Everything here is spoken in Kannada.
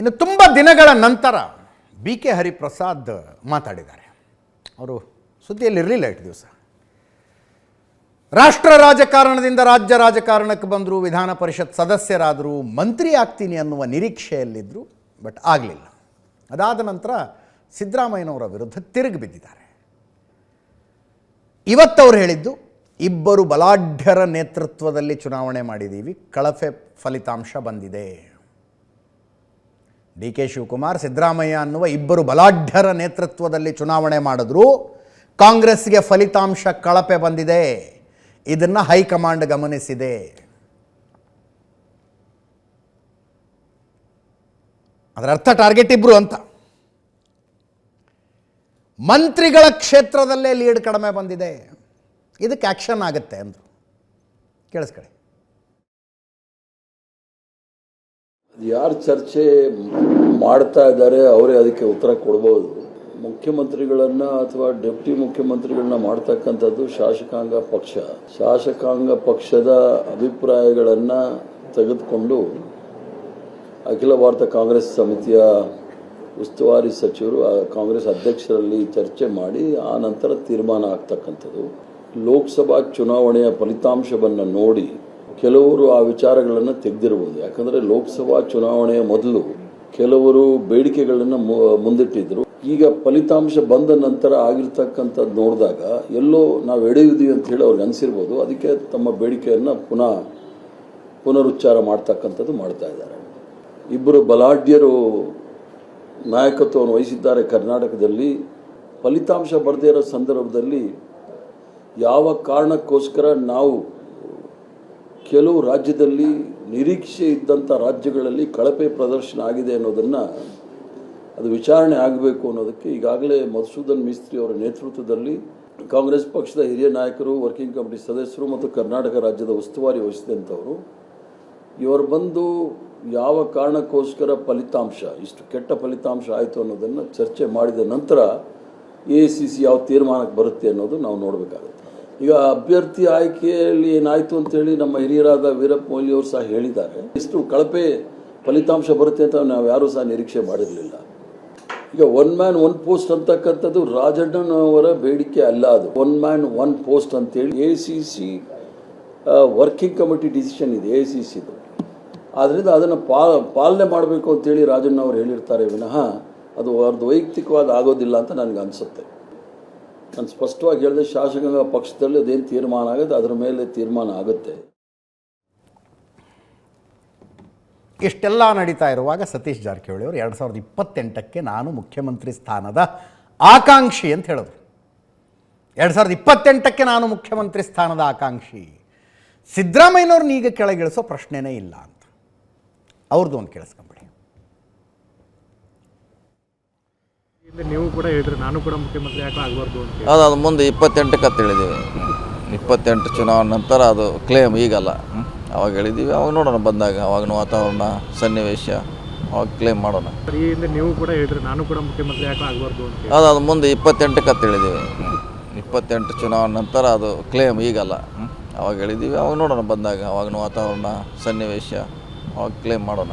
ಇನ್ನು ತುಂಬ ದಿನಗಳ ನಂತರ ಬಿ ಕೆ ಹರಿಪ್ರಸಾದ್ ಮಾತಾಡಿದ್ದಾರೆ. ಅವರು ಸುದ್ದಿಯಲ್ಲಿ ಇರಲಿಲ್ಲ ಇಷ್ಟು ದಿವಸ. ರಾಷ್ಟ್ರ ರಾಜಕಾರಣದಿಂದ ರಾಜ್ಯ ರಾಜಕಾರಣಕ್ಕೆ ಬಂದರು, ವಿಧಾನ ಪರಿಷತ್ ಸದಸ್ಯರಾದರು, ಮಂತ್ರಿ ಆಗ್ತೀನಿ ಅನ್ನುವ ನಿರೀಕ್ಷೆಯಲ್ಲಿದ್ದರು ಬಟ್ ಆಗಲಿಲ್ಲ. ಅದಾದ ನಂತರ ಸಿದ್ದರಾಮಯ್ಯನವರ ವಿರುದ್ಧ ತಿರುಗಿ ಬಿದ್ದಿದ್ದಾರೆ. ಇವತ್ತವ್ರು ಹೇಳಿದ್ದು, ಇಬ್ಬರು ಬಲಾಢ್ಯರ ನೇತೃತ್ವದಲ್ಲಿ ಚುನಾವಣೆ ಮಾಡಿದ್ದೀವಿ ಕಳಫೆ ಫಲಿತಾಂಶ ಬಂದಿದೆ. ಡಿ ಕೆ ಶಿವಕುಮಾರ್, ಸಿದ್ದರಾಮಯ್ಯ ಅನ್ನುವ ಇಬ್ಬರು ಬಲಾಢ್ಯರ ನೇತೃತ್ವದಲ್ಲಿ ಚುನಾವಣೆ ಮಾಡಿದ್ರು. ಕಾಂಗ್ರೆಸ್ಗೆ ಫಲಿತಾಂಶ ಕಳಪೆ ಬಂದಿದೆ. ಇದನ್ನು ಹೈಕಮಾಂಡ್ ಗಮನಿಸಿದೆ. ಅದರ ಅರ್ಥ ಟಾರ್ಗೆಟ್ ಇಬ್ರು ಅಂತ. ಮಂತ್ರಿಗಳ ಕ್ಷೇತ್ರದಲ್ಲೇ ಲೀಡ್ ಕಡಿಮೆ ಬಂದಿದೆ. ಇದಕ್ಕೆ ಆ್ಯಕ್ಷನ್ ಆಗುತ್ತೆ ಅಂದರು. ಕೇಳಿಸ್ಕೊಳ್ಳಿ. ಯಾರು ಚರ್ಚೆ ಮಾಡ್ತಾ ಇದ್ದಾರೆ, ಅವರೇ ಅದಕ್ಕೆ ಉತ್ತರ ಕೊಡ್ಬೋದು. ಮುಖ್ಯಮಂತ್ರಿಗಳನ್ನ ಅಥವಾ ಡೆಪ್ಟಿ ಮುಖ್ಯಮಂತ್ರಿಗಳನ್ನ ಮಾಡ್ತಕ್ಕಂಥದ್ದು ಶಾಸಕಾಂಗ ಪಕ್ಷ. ಶಾಸಕಾಂಗ ಪಕ್ಷದ ಅಭಿಪ್ರಾಯಗಳನ್ನ ತೆಗೆದುಕೊಂಡು ಅಖಿಲ ಭಾರತ ಕಾಂಗ್ರೆಸ್ ಸಮಿತಿಯ ಉಸ್ತುವಾರಿ ಸಚಿವರು ಕಾಂಗ್ರೆಸ್ ಅಧ್ಯಕ್ಷರಲ್ಲಿ ಚರ್ಚೆ ಮಾಡಿ, ಆ ನಂತರ ತೀರ್ಮಾನ ಆಗ್ತಕ್ಕಂಥದ್ದು. ಲೋಕಸಭಾ ಚುನಾವಣೆಯ ಫಲಿತಾಂಶವನ್ನು ನೋಡಿ ಕೆಲವರು ಆ ವಿಚಾರಗಳನ್ನು ತೆಗೆದಿರಬಹುದು ಯಾಕಂದರೆ ಲೋಕಸಭಾ ಚುನಾವಣೆಯ ಮೊದಲು ಕೆಲವರು ಬೇಡಿಕೆಗಳನ್ನು ಮು- ಮುಂದಿಟ್ಟಿದ್ರು. ಈಗ ಫಲಿತಾಂಶ ಬಂದ ನಂತರ ಆಗಿರ್ತಕ್ಕಂಥದ್ದು ನೋಡಿದಾಗ ಎಲ್ಲೋ ನಾವು ಎಡೆಯುವುದಿವಿ ಅಂತ ಹೇಳಿ ಅವ್ರಿಗೆ ಅನಿಸಿರ್ಬೋದು. ಅದಕ್ಕೆ ತಮ್ಮ ಬೇಡಿಕೆಯನ್ನು ಪುನಃ ಪುನರುಚ್ಚಾರ ಮಾಡ್ತಕ್ಕಂಥದ್ದು ಮಾಡ್ತಾ ಇದ್ದಾರೆ. ಇಬ್ಬರು ಬಲಾಢ್ಯರು ನಾಯಕತ್ವವನ್ನು ವಹಿಸಿದ್ದಾರೆ ಕರ್ನಾಟಕದಲ್ಲಿ. ಫಲಿತಾಂಶ ಬರದೇ ಇರೋ ಸಂದರ್ಭದಲ್ಲಿ ಯಾವ ಕಾರಣಕ್ಕೋಸ್ಕರ ನಾವು ಕೆಲವು ರಾಜ್ಯದಲ್ಲಿ ನಿರೀಕ್ಷೆ ಇದ್ದಂಥ ರಾಜ್ಯಗಳಲ್ಲಿ ಕಳಪೆ ಪ್ರದರ್ಶನ ಆಗಿದೆ ಅನ್ನೋದನ್ನು ಅದು ವಿಚಾರಣೆ ಆಗಬೇಕು ಅನ್ನೋದಕ್ಕೆ ಈಗಾಗಲೇ ಮಧುಸೂದನ್ ಮಿಸ್ತ್ರಿ ಅವರ ನೇತೃತ್ವದಲ್ಲಿ ಕಾಂಗ್ರೆಸ್ ಪಕ್ಷದ ಹಿರಿಯ ನಾಯಕರು, ವರ್ಕಿಂಗ್ ಕಮಿಟಿ ಸದಸ್ಯರು ಮತ್ತು ಕರ್ನಾಟಕ ರಾಜ್ಯದ ಉಸ್ತುವಾರಿ ವಹಿಸಿದಂಥವರು. ಇವರು ಬಂದು ಯಾವ ಕಾರಣಕ್ಕೋಸ್ಕರ ಫಲಿತಾಂಶ, ಇಷ್ಟು ಕೆಟ್ಟ ಫಲಿತಾಂಶ ಆಯಿತು ಅನ್ನೋದನ್ನು ಚರ್ಚೆ ಮಾಡಿದ ನಂತರ ಎ ಸಿ ಸಿ ಯಾವ ತೀರ್ಮಾನಕ್ಕೆ ಬರುತ್ತೆ ಅನ್ನೋದು ನಾವು ನೋಡಬೇಕಾಗುತ್ತೆ. ಈಗ ಅಭ್ಯರ್ಥಿ ಆಯ್ಕೆಯಲ್ಲಿ ಏನಾಯಿತು ಅಂತೇಳಿ ನಮ್ಮ ಹಿರಿಯರಾದ ವೀರಪ್ಪ ಮೊಯ್ಲಿ ಅವರು ಸಹ ಹೇಳಿದ್ದಾರೆ. ಇಷ್ಟು ಕಳಪೆ ಫಲಿತಾಂಶ ಬರುತ್ತೆ ಅಂತ ನಾವು ಯಾರೂ ಸಹ ನಿರೀಕ್ಷೆ ಮಾಡಿರಲಿಲ್ಲ. ಈಗ ಒನ್ ಮ್ಯಾನ್ ಒನ್ ಪೋಸ್ಟ್ ಅಂತಕ್ಕಂಥದ್ದು ರಾಜಣ್ಣನವರ ಬೇಡಿಕೆ ಅಲ್ಲ ಅದು. ಒನ್ ಮ್ಯಾನ್ ಒನ್ ಪೋಸ್ಟ್ ಅಂತೇಳಿ A C C working committee decision ಇದೆ ಎ ಸಿ ಸಿದು ಆದ್ದರಿಂದ ಅದನ್ನು ಪಾಲನೆ ಮಾಡಬೇಕು ಅಂತೇಳಿ ರಾಜಣ್ಣ ಅವರು ಹೇಳಿರ್ತಾರೆ ವಿನಃ ಅದು ಅವ್ರದ್ದು ವೈಯಕ್ತಿಕವಾದ ಆಗೋದಿಲ್ಲ ಅಂತ ನನಗೆ ಅನಿಸುತ್ತೆ. ನಾನು ಸ್ಪಷ್ಟವಾಗಿ ಹೇಳಿದೆ ಶಾಸಕಾಂಗ ಪಕ್ಷದಲ್ಲಿ ಅದೇನು ತೀರ್ಮಾನ ಆಗುತ್ತೆ ಅದರ ಮೇಲೆ ತೀರ್ಮಾನ ಆಗುತ್ತೆ. ಇಷ್ಟೆಲ್ಲ ನಡೀತಾ ಇರುವಾಗ ಸತೀಶ್ ಜಾರಕಿಹೊಳಿ ಅವರು ಎರಡು ಸಾವಿರದ ಇಪ್ಪತ್ತೆಂಟಕ್ಕೆ ನಾನು ಮುಖ್ಯಮಂತ್ರಿ ಸ್ಥಾನದ ಆಕಾಂಕ್ಷಿ ಅಂತ ಹೇಳಿದ್ರು ಎರಡು ಸಾವಿರದ ಇಪ್ಪತ್ತೆಂಟಕ್ಕೆ ನಾನು ಮುಖ್ಯಮಂತ್ರಿ ಸ್ಥಾನದ ಆಕಾಂಕ್ಷಿ. ಸಿದ್ದರಾಮಯ್ಯನವ್ರನ್ನ ಈಗ ಕೆಳಗಿಳಿಸೋ ಪ್ರಶ್ನೆನೇ ಇಲ್ಲ ಅಂತ. ಅವ್ರದ್ದು ಒಂದು ಕೇಳಿಸ್ಕೊಂಬಿಡಿ ಹಿಂದೆ ನೀವು ಕೂಡ ಹೇಳಿದ್ರಿ ನಾನು ಕೂಡ ಮುಖ್ಯಮಂತ್ರಿ ಯಾಕೆ ಆಗಬಾರ್ದು ಅಂತ ಹೇಳಿ. ಅದು ಅದು ಮುಂದೆ ಇಪ್ಪತ್ತೆಂಟಕ್ಕೆ ಅಂತ ಹೇಳಿದ್ದೀವಿ ಇಪ್ಪತ್ತೆಂಟು ಚುನಾವಣೆ ನಂತರ ಅದು ಕ್ಲೇಮ್ ಈಗಲ್ಲ ಹ್ಮ್? ಅವಾಗ ಹೇಳಿದ್ದೀವಿ ಅವಾಗ ನೋಡೋಣ ಬಂದಾಗ ಅವಾಗಿನ ವಾತಾವರಣ ಸನ್ನಿವೇಶ ಅವಾಗ ಕ್ಲೇಮ್ ಮಾಡೋಣ ಸರ್, ಈ ಹಿಂದೆ ನೀವು ಕೂಡ ಹೇಳಿದ್ರೆ ನಾನು ಕೂಡ ಮುಖ್ಯಮಂತ್ರಿ ಯಾಕೆ ಆಗಬಾರ್ದು ಅಂತ ಹೇಳಿ. ಅದು ಅದು ಮುಂದೆ ಇಪ್ಪತ್ತೆಂಟಕ್ಕೆ ಅಂತ ಹೇಳಿದ್ದೀವಿ ಇಪ್ಪತ್ತೆಂಟು ಚುನಾವಣೆ ನಂತರ ಅದು ಕ್ಲೇಮ್ ಈಗಲ್ಲ ಹ್ಮ್? ಅವಾಗ ಹೇಳಿದ್ದೀವಿ ಅವಾಗ ನೋಡೋಣ ಬಂದಾಗ ಅವಾಗಿನ ವಾತಾವರಣ ಸನ್ನಿವೇಶ ಅವಾಗ ಕ್ಲೇಮ್ ಮಾಡೋಣ